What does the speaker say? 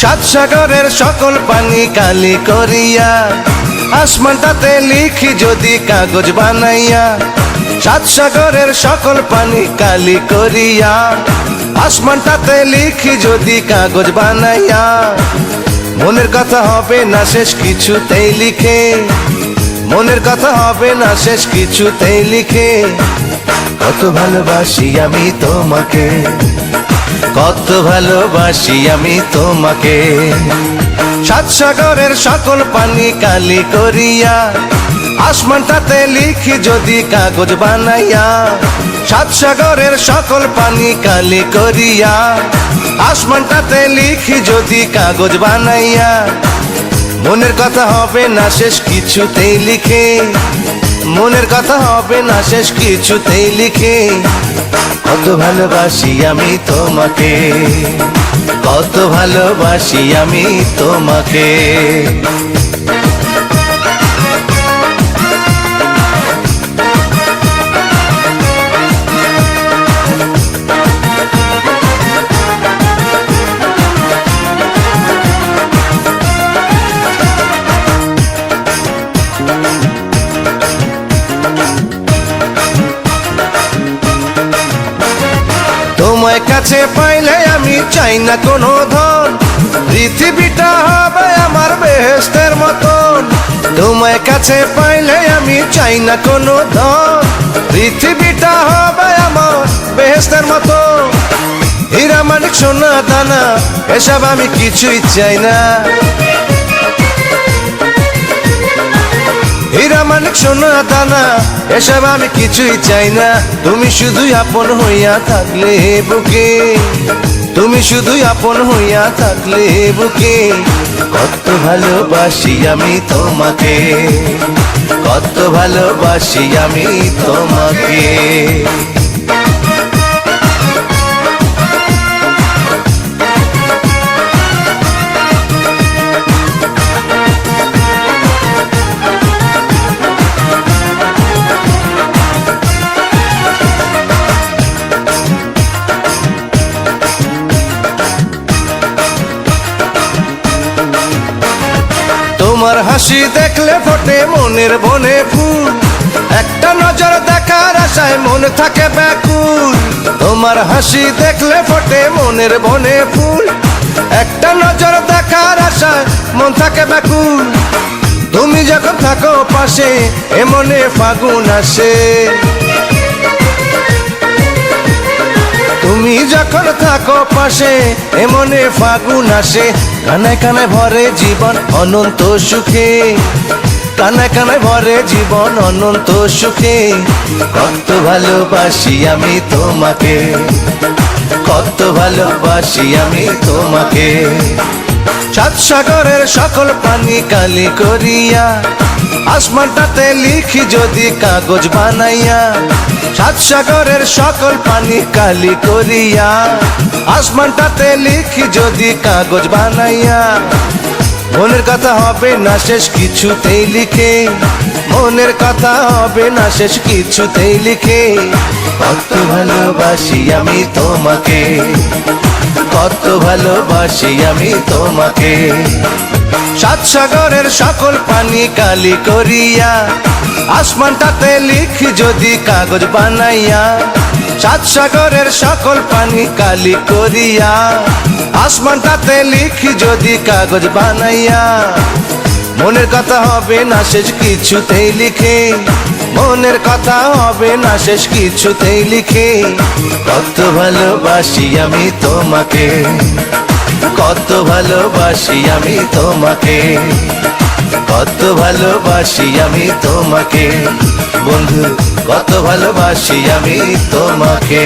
সাত সাগরের সকল পানি কালি করিয়া আসমানটাতে লিখি যদি কাগজ বানাইয়া, সাত সাগরের সকল পানি কালি করিয়া আসমানটাতে লিখি যদি কাগজ বানাইয়া। মনের কথা হবে না শেষ কিছুতেই লিখে, মনের কথা হবে না শেষ কিছুতেই লিখে, কত ভালোবাসি আমি তোমাকে। কত ভালোবাসি আমি তোমাকে। সাত সাগরের সকল পানি কালি করিয়া, আসমানটাতে লিখি যদি কাগজ বানাইয়া, সাত সাগরের সকল পানি কালি করিয়া, আসমানটাতে লিখি যদি কাগজ বানাইয়া। মনের কথা হবে না, শেষ কিছুতেই লিখে। মনের কথা হবে না, শেষ কিছুতেই লিখে। কত ভালোবাসি আমি তোমাকে, কত ভালোবাসি আমি তোমাকে। কাছে পাইলে আমি চাই না কোনো ধন। পৃথিবীটা হবে আমার বেহেস্তের মতন। তোমায় কাছে পাইলে আমি চাই না কোনো ধন। পৃথিবীটা হবে আমার বেহেস্তের মতো হীরা মানিক সোনা দানা, এসব আমি কিছুই চাই না। মানিক সোনা দানা এসব আমি কিছুই চাই না। তুমি শুধুই আপন হইয়া থাকলে বুকে। তুমি শুধুই আপন হইয়া থাকলে বুকে। কত ভালোবাসি আমি তোমাকে। কত ভালোবাসি আমি তোমাকে। তোমার হাসি দেখলে ফোটে মনের বনে ফুল। একটা নজর দেখার আশায় মন থাকে ব্যাকুল। তোমার হাসি দেখলে ফোটে মনের বনে ফুল। একটা নজর দেখার আশায় মন থাকে ব্যাকুল। তুমি যখন থাকো পাশে এমনে মনে ফাগুন আসে। তুমি যখন থাকো পাশে এমনে ফাগুন আসে। কানে কানে ভরে জীবন অনন্ত সুখে। কানে কানে ভরে জীবন অনন্ত সুখে। কত ভালোবাসি আমি তোমাকে। কত ভালোবাসি আমি তোমাকে। সাত সাগরের সকল পানি কালি করিয়া, আসমানটাতে লিখি যদি কাগজ বানাইয়া সাত সাগরের সকল পানি কালি করিয়া, আসমানটাতে লিখি যদি কাগজ বানাইয়া। মনের কথা হবে না শেষ কিছুতেই লিখে, মনের কথা হবে না শেষ কিছুতেই লিখে, কত ভালোবাসি আমি তোমাকে। কত ভালোবাসি আমি তোমাকে। সাত সাগরের সকল পানি কালি করিয়া, আসমানটাতে লিখি যদি কাগজ বানাইয়া, সাত সাগরের সকল পানি কালি করিয়া, আসমানটাতে লিখি যদি কাগজ বানাইয়া। মনের কথা হবে না, শেষ কিছুতেই লিখে মনের কথা হবে না, শেষ কিছুতেই লিখে। কত ভালোবাসি আমি তোমাকে, কত ভালোবাসি আমি তোমাকে, কত ভালোবাসি আমি তোমাকে। বন্ধু, কত ভালোবাসি আমি তোমাকে।